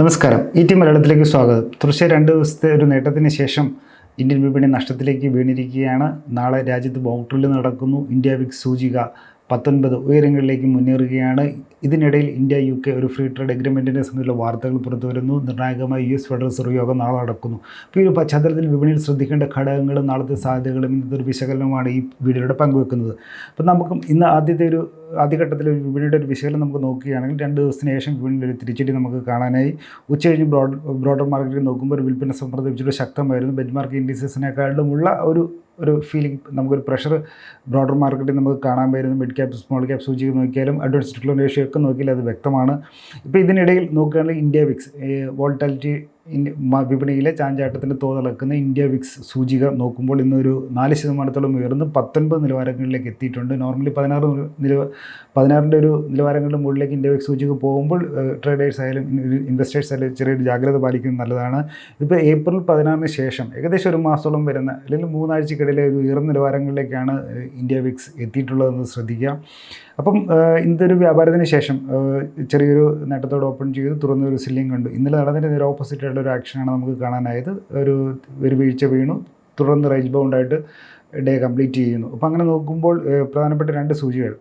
നമസ്കാരം. E T മലയാളത്തിലേക്ക് സ്വാഗതം. തുടർച്ച രണ്ട് ദിവസത്തെ ഒരു നേട്ടത്തിന് ശേഷം ഇന്ത്യൻ വിപണി നഷ്ടത്തിലേക്ക് വീണിരിക്കുകയാണ്. നാളെ രാജ്യത്ത് ബൗണ്ടറിൽ നടക്കുന്നു ഇന്ത്യ വിക് സൂചിക. പത്തൊൻപത് ഉയരങ്ങളിലേക്ക് മുന്നേറുകയാണ്. ഇതിനിടയിൽ ഇന്ത്യ യു കെ ഒരു ഫ്രീ ട്രേഡ് എഗ്രിമെന്റിനെ സംബന്ധിച്ചുള്ള വാർത്തകൾ പുറത്തു വരുന്നു. നിർണായകമായി യു എസ് ഫെഡറൽ റിസർവ് യോഗം നാളെ നടക്കുന്നു. അപ്പോൾ ഈ ഒരു പശ്ചാത്തലത്തിൽ വിപണിയിൽ ശ്രദ്ധിക്കേണ്ട ഘടകങ്ങളും നാളത്തെ സാധ്യതകളും ഇന്നത്തെ ഒരു വിശകലനമാണ് ഈ വീഡിയോയുടെ പങ്കുവെക്കുന്നത്. അപ്പോൾ നമുക്ക് ഇന്ന് ആദ്യത്തെ ഒരു ആദ്യഘട്ടത്തിൽ ഒരു വിപണിയുടെ ഒരു വിശകലനം നമുക്ക് നോക്കുകയാണെങ്കിൽ രണ്ട് ദിവസത്തിന് ശേഷം വിപണിയിൽ ഒരു തിരിച്ചടി നമുക്ക് കാണാനായി. ഉച്ച കഴിഞ്ഞ് ബ്രോഡ് ബ്രോഡർ മാർക്കറ്റിൽ നോക്കുമ്പോൾ ഒരു വിൽപ്പന സംപ്രദിച്ചിട്ട് ശക്തമായിരുന്നു. ബെഞ്ച് മാർക്ക് ഇൻഡിസസിനെക്കാളുമുള്ള ഒരു ഒരു ഫീലിംഗ് നമുക്കൊരു പ്രഷർ ബ്രോഡർ മാർക്കറ്റിൽ നമുക്ക് കാണാൻ വരുന്നു മിഡ് ക്യാപ് സ്മോൾ ക്യാപ് സൂചിക നോക്കിയാലും അഡ്വാൻസ് ഡിക്ലോൺ റേഷ്യോ ഒക്കെ നോക്കിയാലും അത് വ്യക്തമാണ്. ഇപ്പോൾ ഇതിനിടയിൽ നോക്കുകയാണെങ്കിൽ ഇന്ത്യ വിക്സ് വോൾട്ടാലിറ്റി വിപണിയിലെ ചാഞ്ചാട്ടത്തിന്റെ തോതിളക്കുന്ന ഇന്ത്യ വിക്സ് സൂചിക നോക്കുമ്പോൾ ഇന്നൊരു നാല് ശതമാനത്തോളം ഉയർന്ന് പത്തൊൻപത് നിലവാരങ്ങളിലേക്ക് എത്തിയിട്ടുണ്ട്. നോർമലി പതിനാറ് നില പതിനാറിന്റെ ഒരു നിലവാരങ്ങളുടെ മുകളിലേക്ക് ഇന്ത്യ വിക്സ് സൂചിക പോകുമ്പോൾ ട്രേഡേഴ്സ് ആയാലും ഇൻവെസ്റ്റേഴ്സ് ആയാലും ചെറിയൊരു ജാഗ്രത പാലിക്കുന്നത് നല്ലതാണ്. ഇപ്പോൾ ഏപ്രിൽ പതിനാറിന് ശേഷം ഏകദേശം ഒരു മാസത്തോളം വരുന്ന അല്ലെങ്കിൽ മൂന്നാഴ്ചക്കിടയിലെ ഒരു ഉയർന്ന നിലവാരങ്ങളിലേക്കാണ് ഇന്ത്യ വിക്സ് എത്തിയിട്ടുള്ളതെന്ന് ശ്രദ്ധിക്കുക. അപ്പം ഇന്നത്തെ ഒരു വ്യാപാരത്തിന് ശേഷം ചെറിയൊരു നേട്ടത്തോടെ ഓപ്പൺ ചെയ്ത് തുറന്നൊരു സില്ലിംഗ് കണ്ടു. ഇന്നലെ നടന്നതിന്റെ നേരെ ഓപ്പോസിറ്റ് ആയിട്ടുള്ള ഒരു ആക്ഷനാണ് നമുക്ക് കാണാനായത്. ഒരു ഒരു വീഴ്ച വീണു. തുടർന്ന് റേഞ്ച് ബൗണ്ടായിട്ട് ഡേ കംപ്ലീറ്റ് ചെയ്യുന്നു. അപ്പോൾ അങ്ങനെ നോക്കുമ്പോൾ പ്രധാനപ്പെട്ട രണ്ട് സൂചികൾ.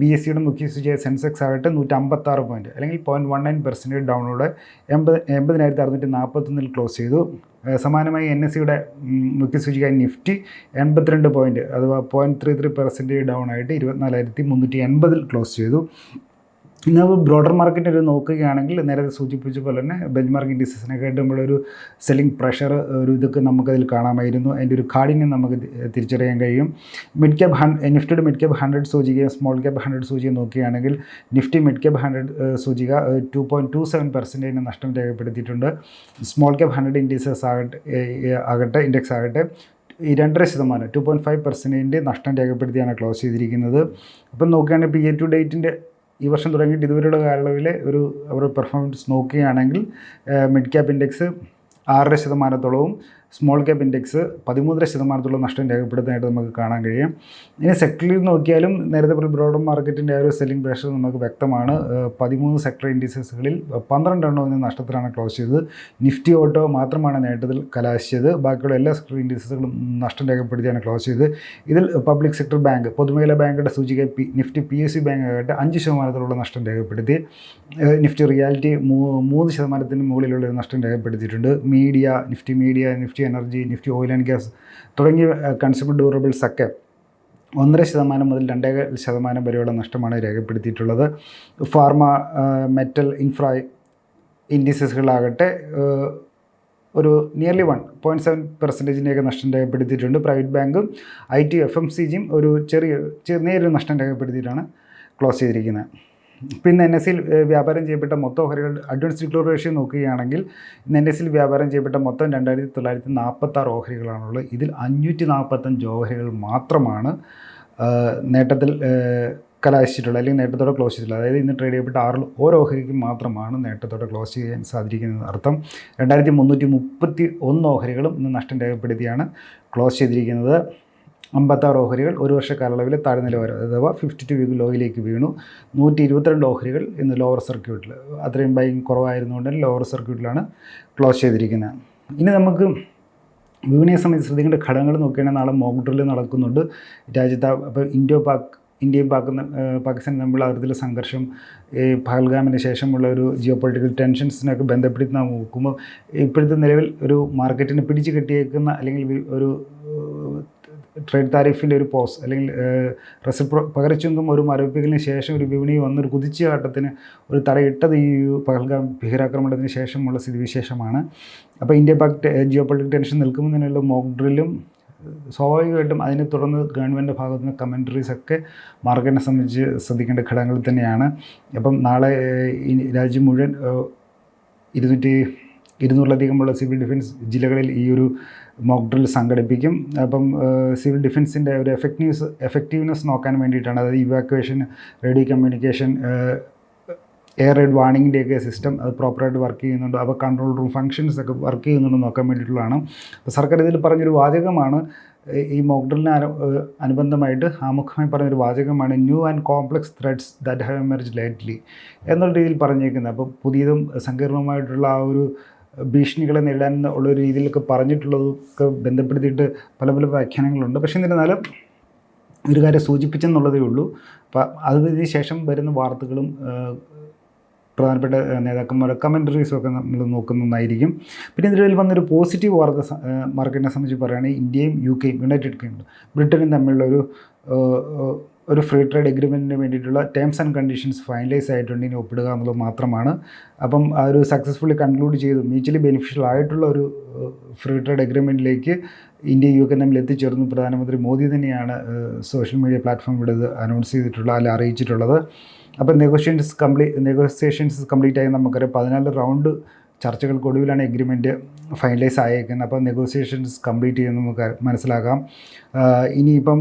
ബി എസ് സിയുടെ മുഖ്യ സൂചിയായ സെൻസെക്സ് ആകട്ടെ നൂറ്റമ്പത്താറ് പോയിന്റ് അല്ലെങ്കിൽ പോയിന്റ് വൺ നയൻ പെർസെന്റേജ് ഡൗണോടെ എൺപത് എൺപതിനായിരത്തി അറുന്നൂറ്റി നാൽപ്പത്തൊന്നിൽ ക്ലോസ് ചെയ്തു. സമാനമായി എൻ എസ് സിയുടെ മുഖ്യ സൂചിക നിഫ്റ്റി എൺപത്തിരണ്ട് പോയിന്റ് അഥവാ point three three percentage down ആയിട്ട് ഇരുപത്തിനാലായിരത്തി മുന്നൂറ്റി എൺപതിൽ ക്ലോസ് ചെയ്തു. ഇന്ന് ബ്രോഡർ മാർക്കറ്റ് ഒരു നോക്കുകയാണെങ്കിൽ നേരത്തെ സൂചിപ്പിച്ച പോലെ തന്നെ ബെഞ്ച് മാർക്ക് ഇൻഡീസസിനൊക്കെ നമ്മളൊരു സെല്ലിംഗ് പ്രഷർ ഒരു ഇതൊക്കെ നമുക്കതിൽ കാണാമായിരുന്നു. അതിന്റെ ഒരു കാഠിന്യം നമുക്ക് തിരിച്ചറിയാൻ കഴിയും. മിഡ് ക്യാപ് ഹൺ നിഫ്റ്റിയുടെ മിഡ് ക്യാപ് ഹൺഡ്രഡ് സൂചിക സ്മോൾ ക്യാപ് ഹൺഡ്രഡ് സൂചിക നോക്കുകയാണെങ്കിൽ നിഫ്റ്റി മിഡ് ക്യാപ് ഹൺഡ്രഡ് സൂചിക ടു പോയിന്റ് ടു സെവൻ പെർസെന്റേജിന് നഷ്ടം രേഖപ്പെടുത്തിയിട്ടുണ്ട്. സ്മോൾ ക്യാപ് ഹൺഡ്രഡ് ഇൻഡീസസ് ആകട്ടെ ആകട്ടെ ഇൻഡെക്സ് ആകട്ടെ ഈ രണ്ടര ശതമാനം ടു പോയിന്റ് ഫൈവ് പെർസെന്റേജിന്റെ നഷ്ടം രേഖപ്പെടുത്തിയാണ് ക്ലോസ് ചെയ്തിരിക്കുന്നത്. അപ്പം നോക്കുകയാണെങ്കിൽ ഇപ്പോൾ ഇയർ ടു ഡേറ്റിന്റെ ഈ വർഷം തുടങ്ങിയിട്ട് ഇതുവരെയുള്ള കാലയളവിൽ ഒരു അവരുടെ പെർഫോമൻസ് നോക്കുകയാണെങ്കിൽ മിഡ് ക്യാപ് ഇൻഡെക്സ് ആറര ശതമാനത്തോളവും സ്മോൾ ക്യാപ് ഇൻഡെക്സ് പതിമൂന്നര ശതമാനത്തോളം നഷ്ടം രേഖപ്പെടുത്താനായിട്ട് നമുക്ക് കാണാൻ കഴിയും. ഇനി സെക്ടറിൽ നോക്കിയാലും നേരത്തെ ബ്രോഡർ മാർക്കറ്റിന്റെ ഒരു സെല്ലിംഗ് പ്രഷർ നമുക്ക് വ്യക്തമാണ്. പതിമൂന്ന് സെക്ടർ ഇൻഡിസസുകളിൽ പന്ത്രണ്ടെണ്ണം ഇന്ന് നഷ്ടത്തിലാണ് ക്ലോസ് ചെയ്തത്. നിഫ്റ്റി ഓട്ടോ മാത്രമാണ് നേട്ടത്തിൽ കലാശിച്ചത്. ബാക്കിയുള്ള എല്ലാ സെക്ടർ ഇൻഡിസസുകളും നഷ്ടം രേഖപ്പെടുത്തിയാണ് ക്ലോസ് ചെയ്തത്. ഇതിൽ പബ്ലിക് സെക്ടർ ബാങ്ക് പൊതുമേഖല ബാങ്കുടെ സൂചിക P Nifty P S C bank ആകട്ടെ അഞ്ച് ശതമാനത്തോളം നഷ്ടം രേഖപ്പെടുത്തി. നിഫ്റ്റി റിയാലിറ്റി മൂന്ന് ശതമാനത്തിന് മുകളിലുള്ള നഷ്ടം രേഖപ്പെടുത്തിയിട്ടുണ്ട്. Media Nifty media Nifty Nifty energy Nifty oil and gas തുടങ്ങിയ കൺസ്യൂമർ ഡ്യൂറബിൾസ് ഒക്കെ ഒന്നര ശതമാനം മുതൽ രണ്ടേ ശതമാനം വരെയുള്ള നഷ്ടമാണ് രേഖപ്പെടുത്തിയിട്ടുള്ളത്. ഫാർമ മെറ്റൽ ഇൻഫ്ര ഇൻഡിസസുകളാകട്ടെ ഒരു നിയർലി വൺ പോയിന്റ് സെവൻ പെർസെന്റേജിന്റെയൊക്കെ നഷ്ടം രേഖപ്പെടുത്തിയിട്ടുണ്ട്. പ്രൈവറ്റ് ബാങ്കും I T F M C ജിയും ഒരു ചെറിയ ചെറിയൊരു നഷ്ടം രേഖപ്പെടുത്തിയിട്ടാണ് ക്ലോസ് ചെയ്തിരിക്കുന്നത്. പിന്നെ എൻ എസ് വ്യാപാരം ചെയ്യപ്പെട്ട മൊത്തം ഓഹരികൾ അഡ്വാൻസ് ഡിക്ലോറേഷൻ നോക്കുകയാണെങ്കിൽ എൻ എസ് വ്യാപാരം ചെയ്യപ്പെട്ട മൊത്തം രണ്ടായിരത്തി തൊള്ളായിരത്തി നാൽപ്പത്താറ് ഓഹരികളാണുള്ളത്. ഇതിൽ അഞ്ഞൂറ്റി നാൽപ്പത്തഞ്ച് ഓഹരികൾ മാത്രമാണ് നേട്ടത്തിൽ കലാശിച്ചിട്ടുള്ളത് അല്ലെങ്കിൽ നേട്ടത്തോടെ ക്ലോസ് ചെയ്തിട്ടുള്ളത്. അതായത് ഇന്ന് ട്രേഡ് ചെയ്യപ്പെട്ട ആറിൽ ഓരോ ഓഹരിക്കും മാത്രമാണ് നേട്ടത്തോടെ ക്ലോസ് ചെയ്യാൻ സാധിക്കുന്നത് അർത്ഥം. രണ്ടായിരത്തി മുന്നൂറ്റി മുപ്പത്തി ഒന്ന് ഓഹരികളും ഇന്ന് നഷ്ടം രേഖപ്പെടുത്തിയാണ് ക്ലോസ് ചെയ്തിരിക്കുന്നത്. അമ്പത്താറ് ഓഹരികൾ ഒരു വർഷ കാലയളവിൽ താഴ്ന്ന നിലവാരം അഥവാ ഫിഫ്റ്റി ടു വീക്ക് ലോയിലേക്ക് വീണു. നൂറ്റി ഇരുപത്തിരണ്ട് ഓഹരികൾ ഇന്ന് ലോവർ സർക്യൂട്ടിൽ അത്രയും ബൈങ് കുറവായിരുന്നുകൊണ്ട് ലോവർ സർക്യൂട്ടിലാണ് ക്ലോസ് ചെയ്തിരിക്കുന്നത്. ഇനി നമുക്ക് വിപണിയെ സംബന്ധിച്ച് ശ്രദ്ധിക്കേണ്ട ഘടകങ്ങൾ നോക്കുകയാണെങ്കിൽ നാളെ മോക്ക് നടക്കുന്നുണ്ട്. രാജ്യത്ത് അപ്പോൾ ഇന്ത്യ പാക് ഇന്ത്യയും പാക് പാകിസ്ഥാനും തമ്മിലുള്ള അതിർത്തിയിലെ സംഘർഷം ഈ പഹൽഗാമിന് ശേഷമുള്ള ഒരു ജിയോ പൊളിറ്റിക്കൽ ടെൻഷൻസിനൊക്കെ ബന്ധപ്പെടുത്തി നാം നോക്കുമ്പോൾ ഇപ്പോഴത്തെ നിലവിൽ ഒരു മാർക്കറ്റിനെ പിടിച്ചു കെട്ടിയേക്കുന്ന അല്ലെങ്കിൽ ഒരു ട്രേഡ് താരിഫിന്റെ ഒരു പോസ് അല്ലെങ്കിൽ റെസിപ്രോ പകരച്ചുങ്കം ഒരു മരവിപ്പിക്കലിന് ശേഷം ഒരു വിപണി വന്നൊരു കുതിച്ചുകാട്ടത്തിന് ഒരു തടയിട്ടത് ഈ പഹൽഗാം ഭീകരാക്രമണത്തിന് ശേഷമുള്ള സ്ഥിതിവിശേഷമാണ്. അപ്പോൾ India Pak geopolitic tension നിൽക്കുന്നതിനുള്ള മോക്ക് ഡ്രില്ലും സ്വാഭാവികമായിട്ടും അതിനെ തുടർന്ന് ഗവൺമെന്റ് ഭാഗത്തു നിന്ന് കമൻട്രീസ് ഒക്കെ മാർക്കറ്റിനെ സംബന്ധിച്ച് ശ്രദ്ധിക്കേണ്ട ഘടകങ്ങൾ തന്നെയാണ്. അപ്പം നാളെ രാജ്യം മുഴുവൻ ഇരുന്നൂറ്റി ഇരുന്നൂറിലധികമുള്ള സിവിൽ ഡിഫൻസ് ജില്ലകളിൽ ഈ ഒരു മോക്ക് ഡ്രിൽ സംഘടിപ്പിക്കും. അപ്പം സിവിൽ ഡിഫൻസിന്റെ ഒരു എഫക്റ്റീവ്സ് എഫക്റ്റീവ്നെസ് നോക്കാൻ വേണ്ടിയിട്ടാണ്. അതായത് evacuation radio communication air raid വാണിങ്ങിന്റെയൊക്കെ system അത് പ്രോപ്പറായിട്ട് വർക്ക് ചെയ്യുന്നുണ്ട്. അപ്പോൾ കൺട്രോൾ റൂം ഫങ്ഷൻസ് ഒക്കെ വർക്ക് ചെയ്യുന്നുണ്ടോ നോക്കാൻ വേണ്ടിയിട്ടുള്ളതാണ്. അപ്പോൾ സർക്കാർ ഇതിൽ പറഞ്ഞൊരു വാചകമാണ്. ഈ മോക്ഡ്രിലിന് അനുബന്ധമായിട്ട് ആമുഖമായി പറഞ്ഞൊരു വാചകമാണ് new and complex threads that have emerge lightly എന്നുള്ള രീതിയിൽ പറഞ്ഞേക്കുന്നത്. അപ്പോൾ പുതിയതും സങ്കീർണമായിട്ടുള്ള ആ ഒരു ഭീഷണികളെ നേരിടാൻ ഉള്ള ഒരു രീതിയിലൊക്കെ പറഞ്ഞിട്ടുള്ളതൊക്കെ ബന്ധപ്പെടുത്തിയിട്ട് പല പല വ്യാഖ്യാനങ്ങളുണ്ട്. പക്ഷേ എന്നിരുന്നാലും ഒരു കാര്യം സൂചിപ്പിച്ചെന്നുള്ളതേ ഉള്ളൂ. അപ്പം അതിന് ശേഷം വരുന്ന വാർത്തകളും പ്രധാനപ്പെട്ട നേതാക്കന്മാരെ കമന്ററീസും ഒക്കെ നമ്മൾ നോക്കുന്നതായിരിക്കും പിന്നെ ഇതിൽ വന്നൊരു പോസിറ്റീവ് വാർത്ത മാർക്കറ്റിനെ സംബന്ധിച്ച് പറയുകയാണെങ്കിൽ ഇന്ത്യയും യു കെയും യുണൈറ്റഡ് കിങ്ഡം ബ്രിട്ടനും തമ്മിലുള്ള ഒരു ഒരു ഫ്രീ ട്രേഡ് എഗ്രിമെന്റിന് വേണ്ടിയിട്ടുള്ള ടേംസ് ആൻഡ് കണ്ടീഷൻസ് ഫൈനലൈസ് ആയിട്ടുണ്ട്. ഇനി ഒപ്പിടുക എന്നുള്ളത് മാത്രമാണ്. അപ്പം ആ ഒരു സക്സസ്ഫുള്ളി കൺക്ലൂഡ് ചെയ്തു. മ്യൂച്വലി ബെനിഫിഷ്യൽ ആയിട്ടുള്ള ഒരു ഫ്രീ ട്രേഡ് എഗ്രിമെന്റിലേക്ക് ഇന്ത്യ യു കെ തമ്മിൽ എത്തിച്ചേർന്നു. പ്രധാനമന്ത്രി മോദി തന്നെയാണ് സോഷ്യൽ മീഡിയ പ്ലാറ്റ്ഫോമിലൂടെ ഇത് അനൗൺസ് ചെയ്തിട്ടുള്ള അല്ല അറിയിച്ചിട്ടുള്ളത്. അപ്പോൾ നെഗോഷിയേഷൻസ് കംപ്ലീറ്റ് നെഗോസിയേഷൻസ് കംപ്ലീറ്റ് ആയി നമുക്കറിയാം. പതിനാല് റൗണ്ട് ചർച്ചകൾക്കൊടുവിലാണ് എഗ്രിമെന്റ് ഫൈനലൈസ് ആയേക്കുന്നത്. അപ്പോൾ നെഗോസിയേഷൻസ് കംപ്ലീറ്റ് ചെയ്യുന്നത് നമുക്ക് മനസ്സിലാക്കാം. ഇനിയിപ്പം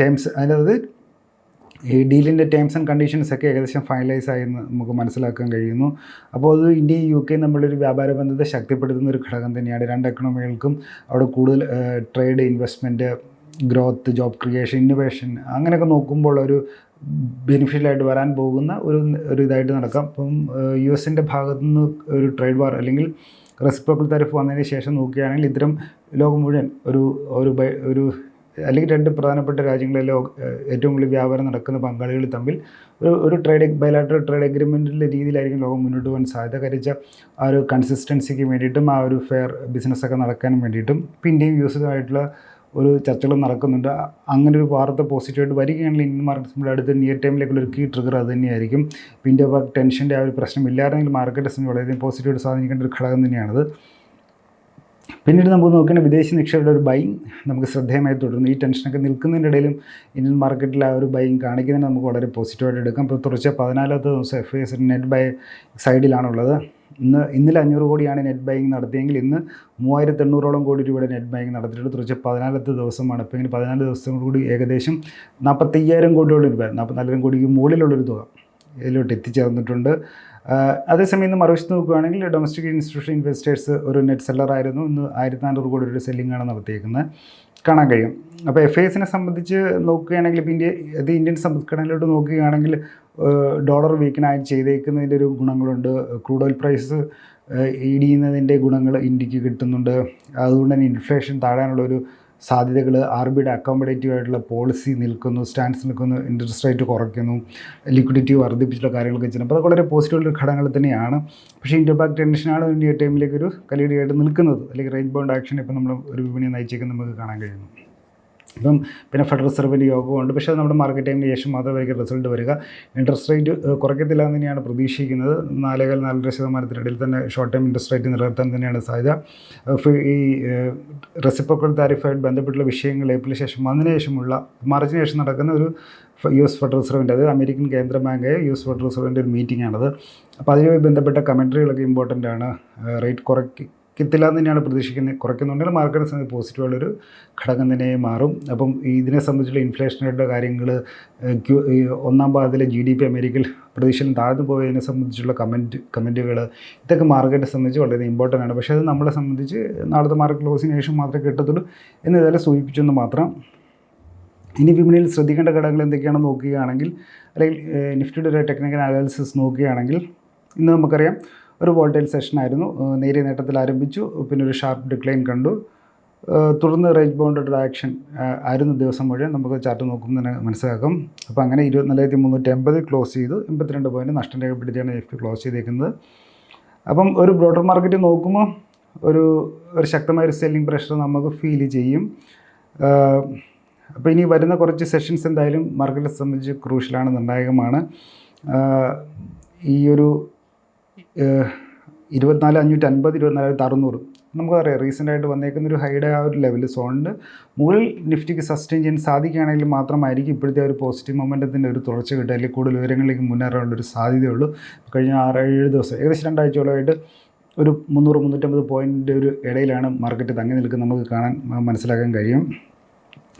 ടേംസ് അതായത് ഈ ഡീലിന്റെ ടേംസ് ആൻഡ് കണ്ടീഷൻസ് ഒക്കെ ഏകദേശം ഫൈനലൈസ് ആയെന്ന് നമുക്ക് മനസ്സിലാക്കാൻ കഴിയുന്നു. അപ്പോൾ അത് ഇന്ത്യയും യു കെയും തമ്മിലൊരു വ്യാപാര ബന്ധത്തെ ശക്തിപ്പെടുത്തുന്ന ഒരു ഘടകം തന്നെയാണ്. രണ്ട് എക്കണോമികൾക്കും അവിടെ കൂടുതൽ trade investment growth job creation innovation അങ്ങനെയൊക്കെ നോക്കുമ്പോൾ ഒരു ബെനിഫിഷ്യലായിട്ട് വരാൻ പോകുന്ന ഒരു ഒരു ഇതായിട്ട് നടക്കാം. അപ്പം യു എസിന്റെ ഭാഗത്തു നിന്ന് ഒരു ട്രേഡ് വാർ അല്ലെങ്കിൽ റെസിപ്രോക്കൽ തരഫ് വന്നതിന് ശേഷം നോക്കുകയാണെങ്കിൽ ഇത്തരം ലോകം മുഴുവൻ ഒരു ഒരു ഒരു അല്ലെങ്കിൽ രണ്ട് പ്രധാനപ്പെട്ട രാജ്യങ്ങളിലെ ഏറ്റവും കൂടുതൽ വ്യാപാരം നടക്കുന്ന പങ്കാളികൾ തമ്മിൽ ഒരു ഒരു ട്രേഡ് ബയലാട്രൽ ട്രേഡ് എഗ്രിമെന്റിന്റെ രീതിയിലായിരിക്കും ലോകം മുന്നോട്ട് പോകാൻ സാധ്യത. കരിച്ച ആ ഒരു കൺസിസ്റ്റൻസിക്ക് വേണ്ടിയിട്ടും ആ ഒരു ഫെയർ ബിസിനസ്സൊക്കെ നടക്കാനും വേണ്ടിയിട്ടും ഇപ്പം ഇന്ത്യയും യു എസുമായിട്ടുള്ള ഒരു ചർച്ചകൾ നടക്കുന്നുണ്ട്. അങ്ങനെ ഒരു വാർത്ത പോസിറ്റീവായിട്ട് വരികയാണെങ്കിൽ ഇന്ത്യൻ മാർക്കറ്റ് നമ്മുടെ അടുത്ത നിയർ ടൈമിലേക്കുള്ള ഒരു കീ ട്രിഗർ അത് തന്നെയായിരിക്കും. ഇന്ത്യ ടെൻഷന്റെ ആ ഒരു പ്രശ്നം ഇല്ലായിരുന്നെങ്കിൽ മാർക്കറ്റ് വളരെയധികം പോസിറ്റീവായിട്ട് സ്വാധീനിക്കേണ്ട ഒരു ഘടകം തന്നെയാണത്. പിന്നീട് നമുക്ക് നോക്കുകയാണെങ്കിൽ വിദേശ നിക്ഷേപയുടെ ഒരു ബൈങ് നമുക്ക് ശ്രദ്ധേയമായി തുടരുന്നു. ഈ ടെൻഷനൊക്കെ നിൽക്കുന്നതിന്റെ ഇടയിലും ഇന്ത്യൻ മാർക്കറ്റിൽ ആ ഒരു ബൈങ് കാണിക്കുന്നതിന് നമുക്ക് വളരെ പോസിറ്റീവായിട്ട് എടുക്കാം. ഇപ്പോൾ തുടർച്ച പതിനാലാമത്തെ ദിവസം എഫ് എസ് നെറ്റ് ബൈ സൈഡിലാണുള്ളത് ഇന്ന് ഇന്നലെ അഞ്ഞൂറ് കോടിയാണ് നെറ്റ് ബൈങ് നടത്തിയെങ്കിൽ ഇന്ന് മൂവായിരത്തി എണ്ണൂറോളം കോടി രൂപയുടെ നെറ്റ് ബൈങ് നടത്തിയിട്ട് തുടർച്ച പതിനാലത്തെ ദിവസമാണ്. ഇപ്പോൾ ഇങ്ങനെ പതിനാല് കൂടി ഏകദേശം നാൽപ്പത്തയ്യായിരം കോടിയോളം രൂപ നാൽപ്പത്തിനാലായിരം കോടിക്ക് മുകളിലുള്ളൊരു തുക ഇതിലോട്ട് എത്തിച്ചേർന്നിട്ടുണ്ട്. അതേസമയം ഇന്ന് മറുവശത്ത് നോക്കുകയാണെങ്കിൽ ഡൊമസ്റ്റിക് ഇൻസ്റ്റിറ്റ്യൂഷൻ ഇൻവെസ്റ്റേഴ്സ് ഒരു നെറ്റ് സെല്ലറായിരുന്നു ഇന്ന് ആയിരത്തി നാനൂറ് കോടി രൂപ സെല്ലിംഗാണ് നടത്തിയേക്കുന്നത്. കാണാൻ കഴിയും. അപ്പോൾ എഫ് ഐസിനെ സംബന്ധിച്ച് നോക്കുകയാണെങ്കിൽ ഇപ്പോൾ ഇന്ത്യ അത് ഇന്ത്യൻ സംസ്കടനയിലോട്ട് നോക്കുകയാണെങ്കിൽ ഡോളർ വീക്കനായി ചെയ്തേക്കുന്നതിന്റെ ഒരു ഗുണങ്ങളുണ്ട്. ക്രൂഡ് ഓയിൽ പ്രൈസ് ഇടിയുന്നതിന്റെ ഗുണങ്ങൾ ഇന്ത്യയ്ക്ക് കിട്ടുന്നുണ്ട്. അതുകൊണ്ട് തന്നെ ഇൻഫ്ലേഷൻ താഴാനുള്ള ഒരു സാധ്യതകൾ ആർ ബിയുടെ അക്കോമഡേറ്റീവ് ആയിട്ടുള്ള പോളിസി നിൽക്കുന്നു സ്റ്റാൻഡ്സ് നിൽക്കുന്നു ഇൻട്രസ്റ്റ് റേറ്റ് കുറയ്ക്കുന്നു ലിക്വിഡിറ്റി വർദ്ധിപ്പിച്ചിട്ടുള്ള കാര്യങ്ങളൊക്കെ ചെയ്യുന്നത് അപ്പോൾ അതൊക്കെ വളരെ പോസിറ്റീവ് ഘടകങ്ങൾ തന്നെയാണ്. പക്ഷേ ഇന്ത്യ പാക് ടെൻഷനാണ് ഇന്ത്യ ടൈമിലേക്ക് ഒരു കലീഡിയായിട്ട് നിൽക്കുന്നത്. അല്ലെങ്കിൽ റേഞ്ച് ബൗണ്ട് ആക്ഷൻ ഇപ്പോൾ നമ്മൾ ഒരു വിപണിയെ നയിച്ചേക്കുന്നത് നമുക്ക് കാണാൻ കഴിയുന്നു. ഇപ്പം പിന്നെ ഫെഡറൽ റിസർവിന്റെ യോഗമുണ്ട് പക്ഷേ നമ്മുടെ മാർക്കറ്റ് ടൈമിന് ശേഷം മാത്രമായിരിക്കും റിസൾട്ട് വരിക. ഇൻട്രസ്റ്റ് റേറ്റ് കുറയ്ക്കത്തില്ല എന്ന് തന്നെയാണ് പ്രതീക്ഷിക്കുന്നത്. നാലേകാൽ നാലര ശതമാനത്തിനിടയിൽ തന്നെ ഷോർട്ട് ടൈം ഇൻട്രസ്റ്റ് റേറ്റ് നിലനിർത്താൻ തന്നെയാണ് സാധ്യത. ഈ റെസിപ്രോക്കൽ താരിഫായിട്ട് ബന്ധപ്പെട്ടുള്ള വിഷയങ്ങൾ ഏപ്രിൽ ശേഷം വന്നതിന് ശേഷമുള്ള മാർച്ചിന് ശേഷം നടക്കുന്ന ഒരു യു എസ് ഫെഡറൽ റിസർവിന്റെ അത് അമേരിക്കൻ കേന്ദ്ര ബാങ്കായ യു എസ് ഫെഡറൽ റിസർവിന്റെ ഒരു മീറ്റിംഗ് ആണത്. അപ്പോൾ അതിനുമായി ബന്ധപ്പെട്ട കമൻട്രികളൊക്കെ ഇമ്പോർട്ടന്റ് ആണ്. റേറ്റ് കുറയ്ക്കത്തില്ല എന്ന് തന്നെയാണ് പ്രതീക്ഷിക്കുന്നത്. കുറയ്ക്കുന്നുണ്ടെങ്കിൽ മാർക്കറ്റ് സംബന്ധിച്ച് പോസിറ്റീവുള്ളൊരു ഘടകം തന്നെ മാറും. അപ്പം ഇതിനെ സംബന്ധിച്ചുള്ള ഇൻഫ്ലേഷനായിട്ടുള്ള കാര്യങ്ങൾ ഒന്നാം പാദത്തിലെ ജി ഡി പി അമേരിക്കയിൽ പ്രതീക്ഷയിൽ താഴ്ന്നു പോയതിനെ സംബന്ധിച്ചുള്ള കമന്റ് കമന്റുകൾ ഇതൊക്കെ മാർക്കറ്റിനെ സംബന്ധിച്ച് വളരെ ഇമ്പോർട്ടന്റ് ആണ്. പക്ഷേ അത് നമ്മളെ സംബന്ധിച്ച് നാളത്തെ മാർക്കറ്റ് ക്ലോസിന് ശേഷം മാത്രമേ കിട്ടത്തുള്ളൂ എന്ന് ഇതെല്ലാം സൂചിപ്പിച്ചെന്ന് മാത്രം. ഇനി വിപണിയിൽ ശ്രദ്ധിക്കേണ്ട ഘടകങ്ങൾ എന്തൊക്കെയാണെന്ന് നോക്കുകയാണെങ്കിൽ അല്ലെങ്കിൽ നിഫ്റ്റിയുടെ ഒരു ടെക്നിക്കൽ അനാലിസിസ് നോക്കുകയാണെങ്കിൽ ഇന്ന് നമുക്കറിയാം ഒരു വോൾട്ടൈൽ സെഷനായിരുന്നു നേരിയ നേട്ടത്തിൽ ആരംഭിച്ചു. പിന്നെ ഒരു ഷാർപ്പ് ഡിക്ലൈൻ കണ്ടു. തുടർന്ന് റേഞ്ച് ബൗണ്ടഡ് ആക്ഷൻ ആയിരുന്നു ദിവസം മുഴുവൻ. നമുക്ക് ചാർട്ട് നോക്കുമ്പോൾ തന്നെ മനസ്സിലാക്കും. അപ്പോൾ അങ്ങനെ ഇരുപത്തിനാലായിരത്തി മുന്നൂറ്റി എൺപതിൽ ക്ലോസ് ചെയ്തു. എൺപത്തിരണ്ട് പോയിന്റ് നഷ്ടം രേഖപ്പെടുത്തിയാണ് എഫ് ക്ലോസ് ചെയ്തേക്കുന്നത്. അപ്പം ഒരു ബ്രോഡർ മാർക്കറ്റ് നോക്കുമ്പോൾ ഒരു ഒരു ശക്തമായ ഒരു സെല്ലിംഗ് പ്രഷർ നമുക്ക് ഫീൽ ചെയ്യും. അപ്പോൾ ഇനി വരുന്ന കുറച്ച് സെഷൻസ് എന്തായാലും മാർക്കറ്റിനെ സംബന്ധിച്ച് ക്രൂഷ്യലാണ് നിർണായകമാണ് ഈ ഒരു ഇരുപത്തിനാല് അഞ്ഞൂറ്റി അൻപത് ഇരുപത്തിനാലായിരത്തി അറുന്നൂറ്. നമുക്കറിയാം റീസെന്റായിട്ട് വന്നേക്കുന്ന ഒരു ഹൈഡ് ആ ഒരു ലെവൽ സോണിൽ മുകളിൽ നിഫ്റ്റിക്ക് സസ്റ്റെയിൻ ചെയ്യാൻ സാധിക്കുകയാണെങ്കിൽ മാത്രമായിരിക്കും ഇപ്പോഴത്തെ ഒരു പോസിറ്റീവ് മൊമെന്റത്തിന്റെ ഒരു തുടർച്ച കിട്ടുക. അല്ലെങ്കിൽ കൂടുതൽ ഉയരങ്ങളിലേക്ക് മുന്നേറാനുള്ള ഒരു സാധ്യതയുള്ളൂ. കഴിഞ്ഞ ആറ് ഏഴ് ദിവസം ഏകദേശം രണ്ടാഴ്ചയോളമായിട്ട് ഒരു മുന്നൂറ് മുന്നൂറ്റമ്പത് പോയിന്റ് ഒരു ഇടയിലാണ് മാർക്കറ്റ് തങ്ങി നിൽക്കുന്നത്. നമുക്ക് കാണാൻ മനസ്സിലാക്കാൻ കഴിയും.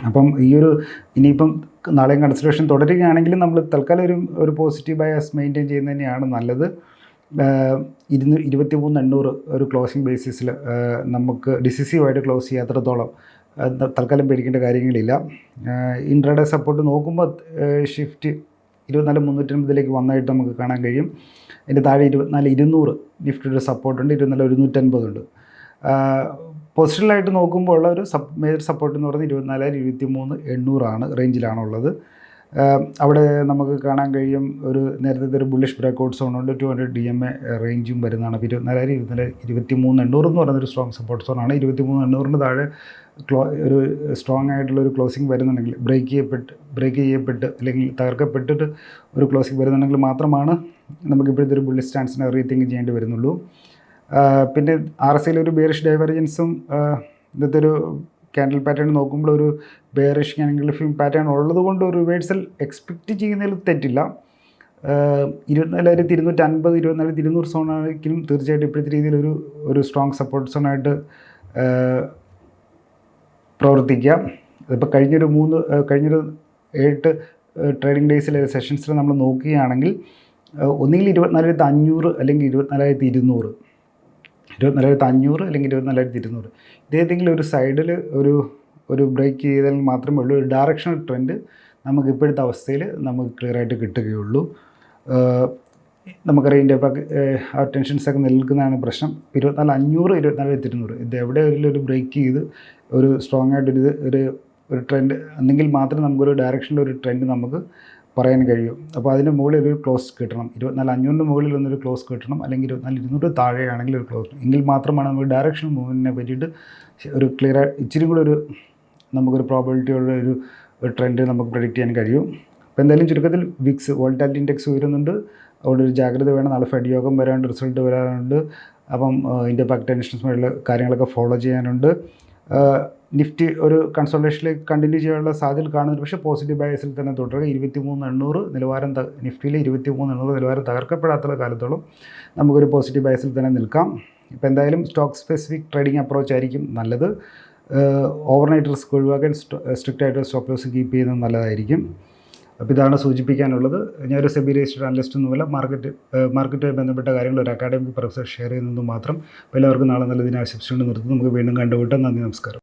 അപ്പം ഈ ഒരു ഇനിയിപ്പം നാളെയും കൺസിഡറേഷൻ തുടരുകയാണെങ്കിലും നമ്മൾ തൽക്കാലം ഒരു ഒരു പോസിറ്റീവ് ബയസ് മെയിന്റെയിൻ ചെയ്യുന്നത് തന്നെയാണ് നല്ലത്. ഇരുന്ന് ഇരുപത്തി മൂന്ന് എണ്ണൂറ് ഒരു ക്ലോസിംഗ് ബേസിസിൽ നമുക്ക് ഡിസിസീവായിട്ട് ക്ലോസ് ചെയ്യാത്രത്തോളം അത് തൽക്കാലം പേടിക്കേണ്ട കാര്യങ്ങളില്ല. ഇൻട്രാഡേ സപ്പോർട്ട് നോക്കുമ്പോൾ ഷിഫ്റ്റ് ഇരുപത്തിനാല് മുന്നൂറ്റൻപതിലേക്ക് വന്നായിട്ട് നമുക്ക് കാണാൻ കഴിയും. അതിന്റെ താഴെ ഇരുപത്തിനാല് ഇരുന്നൂറ് നിഫ്റ്റിയുടെ സപ്പോർട്ടുണ്ട് ഇരുപത്തിനാല് ഒരുന്നൂറ്റൻപതുണ്ട് പൊസിഷനിലായിട്ട് നോക്കുമ്പോൾ ഉള്ള ഒരു സബ് മേജർ സപ്പോർട്ട് എന്ന് പറയുന്നത് ഇരുപത്തിനാലായിരം ഇരുപത്തി മൂന്ന് എണ്ണൂറാണ് റേഞ്ചിലാണുള്ളത് അവിടെ നമുക്ക് കാണാൻ കഴിയും ഒരു നേരത്തെ ഒരു ബുള്ളിഷ് ബ്രേക്കൗട്ട് സോൺ ഉണ്ട്. Two hundred D M A റേഞ്ചും വരുന്നതാണ്. അപ്പോൾ ഇരുപത്തിനാലായിരം ഇരുപത്തിനാല് ഇരുപത്തി മൂന്ന് എണ്ണൂറ് എന്ന് പറയുന്ന ഒരു സ്ട്രോങ് സപ്പോർട്ട് സോണാണ് ഇരുപത്തി മൂന്ന് എണ്ണൂറിന് താഴെ ക്ലോ ഒരു സ്ട്രോങ് ആയിട്ടുള്ള ഒരു ക്ലോസിംഗ് വരുന്നുണ്ടെങ്കിൽ ബ്രേക്ക് ചെയ്യപ്പെട്ട് ബ്രേക്ക് ചെയ്യപ്പെട്ട് അല്ലെങ്കിൽ തകർക്കപ്പെട്ടിട്ട് ഒരു ക്ലോസിംഗ് വരുന്നുണ്ടെങ്കിൽ മാത്രമാണ് നമുക്ക് ഇപ്പോഴത്തെ ഒരു ബുള്ളി സ്റ്റാൻസിനെ റീതിങ്ക് ചെയ്യേണ്ടി വരുന്നുള്ളൂ. പിന്നെ ആർ എസ് ഒരു ബേറിഷ് ഡൈവർജൻസും ഇന്നത്തെ ഒരു ക്യാൻഡിൽ പാറ്റേൺ നോക്കുമ്പോൾ ഒരു ബെയറിഷ് ക്യാൻഡിൽ പാറ്റേൺ ഉള്ളത് കൊണ്ട് ഒരു റിവേഴ്സൽ എക്സ്പെക്റ്റ് ചെയ്യുന്നതിൽ തെറ്റില്ല. ഇരുപത്തിനാലായിരത്തി ഇരുന്നൂറ്റി അൻപത് ഇരുപത്തിനാലായിരത്തി ഇരുന്നൂറ് സോണാണെങ്കിലും തീർച്ചയായിട്ടും ഇപ്പോഴത്തെ രീതിയിൽ ഒരു ഒരു സ്ട്രോങ് സപ്പോർട്ട് സോണായിട്ട് പ്രവർത്തിക്കാം. അതിപ്പോൾ കഴിഞ്ഞൊരു മൂന്ന് കഴിഞ്ഞൊരു എട്ട് ട്രേഡിംഗ് ഡേയ്സിലെ സെഷൻസിൽ നമ്മൾ നോക്കുകയാണെങ്കിൽ ഒന്നുകിൽ ഇരുപത്തിനാലായിരത്തി അഞ്ഞൂറ് അല്ലെങ്കിൽ ഇരുപത്തിനാലായിരത്തി ഇരുന്നൂറ്. ഇരുപത്തിനാലായിരത്തി അഞ്ഞൂറ് അല്ലെങ്കിൽ ഇരുപത്തിനാലായിരത്തി ഇരുന്നൂറ്. ഇതേതെങ്കിലും ഒരു സൈഡിൽ ഒരു ഒരു ബ്രേക്ക് ചെയ്താൽ മാത്രമേ ഉള്ളൂ. ഒരു ഡയറക്ഷണൽ ട്രെൻഡ് നമുക്ക് ഇപ്പോഴത്തെ അവസ്ഥയിൽ നമുക്ക് ക്ലിയർ ആയിട്ട് കിട്ടുകയുള്ളൂ. നമുക്കറിയാം ഇതിന്റെ പാക് ആ ടെൻഷൻസൊക്കെ നിൽക്കുന്നതാണ് പ്രശ്നം. ഇരുപത്തിനാല് അഞ്ഞൂറ് ഇരുപത്തിനാലായിരത്തി ഇരുന്നൂറ്. ഇത് എവിടെയെങ്കിലും ഒരു ബ്രേക്ക് ചെയ്ത് ഒരു സ്ട്രോങ് ആയിട്ടൊരു ഒരു ഒരു ട്രെൻഡ് എന്നെങ്കിൽ മാത്രമേ നമുക്കൊരു ഡയറക്ഷനിൽ ഒരു ട്രെൻഡ് നമുക്ക് പറയാൻ കഴിയും. അപ്പോൾ അതിന് മുകളിൽ ഒരു ക്ലോസ് കിട്ടണം. ഇരുപത്തിനാല് അഞ്ഞൂറിന് മുകളിൽ ഒന്നൊരു ക്ലോസ് കിട്ടണം. അല്ലെങ്കിൽ ഇരുപത്തിനാല് ഇരുന്നൂറ് താഴെയാണെങ്കിൽ ഒരു ക്ലോസ് എങ്കിൽ മാത്രമാണ് നമുക്ക് ഡയറക്ഷൻ മൂവിനെ പറ്റിയിട്ട് ഒരു ക്ലിയർ ഇച്ചിരി കൂടെ ഒരു നമുക്കൊരു പ്രോബിലിറ്റി ഉള്ള ഒരു ട്രെൻഡ് നമുക്ക് പ്രഡിക്റ്റ് ചെയ്യാൻ കഴിയും. അപ്പോൾ എന്തായാലും ചുരുക്കത്തിൽ വിക്സ് വോൾട്ടാലിറ്റി ഇൻഡെക്സ് ഉയരുന്നുണ്ട്. അതുകൊണ്ട് ഒരു ജാഗ്രത വേണം. നാളെ ഫെഡ് യോഗം വരാനുണ്ട് റിസൾട്ട് വരാനുണ്ട്. അപ്പം ഇൻഡ്യ പാക്ക് ടെൻഷൻസ് കാര്യങ്ങളൊക്കെ ഫോളോ ചെയ്യാനുണ്ട്. നിഫ്റ്റി ഒരു കൺസൾട്ടേഷനിലേക്ക് കണ്ടിന്യൂ ചെയ്യാനുള്ള സാധ്യത കാണുന്നുണ്ട്. പക്ഷേ പോസിറ്റീവ് ബയസിൽ തന്നെ തുടരുക. ഇരുപത്തി മൂന്ന് എണ്ണൂറ് നിലവാരം നിഫ്റ്റിയിൽ ഇരുപത്തി മൂന്ന് എണ്ണൂറ് നിലവാരം തകർക്കപ്പെടാത്ത കാലത്തോളം നമുക്കൊരു പോസിറ്റീവ് ബയസിൽ തന്നെ നിൽക്കാം. ഇപ്പോൾ എന്തായാലും സ്റ്റോക്ക് സ്പെസിഫിക് ട്രേഡിംഗ് അപ്രോച്ച് ആയിരിക്കും നല്ലത്. ഓവർനൈറ്റ് റിസ്ക് ഒഴിവാക്കാൻ സ്ട്രിക്റ്റ് ആയിട്ട് സ്റ്റോപ്പ് ലോസ് കീപ്പ് ചെയ്യുന്നത് നല്ലതായിരിക്കും. അപ്പോൾ ഇതാണ് സൂചിപ്പിക്കാനുള്ളത്. ഞാനൊരു സെബി രജിസ്റ്റർ അനലിസ്റ്റ് ഒന്നുമല്ല മാർക്കറ്റ് മാർക്കറ്റുമായി ബന്ധപ്പെട്ട കാര്യങ്ങൾ ഒരു അക്കാഡമിക് പ്രൊഫസർ ഷെയർ ചെയ്യുന്നത് മാത്രം. എല്ലാവർക്കും നാളെ നല്ല ദിനം ആശംസിച്ചുകൊണ്ട് നിർത്തുന്നു നമുക്ക് വീണ്ടും കണ്ടുപിട്ടാം നന്ദി നമസ്കാരം.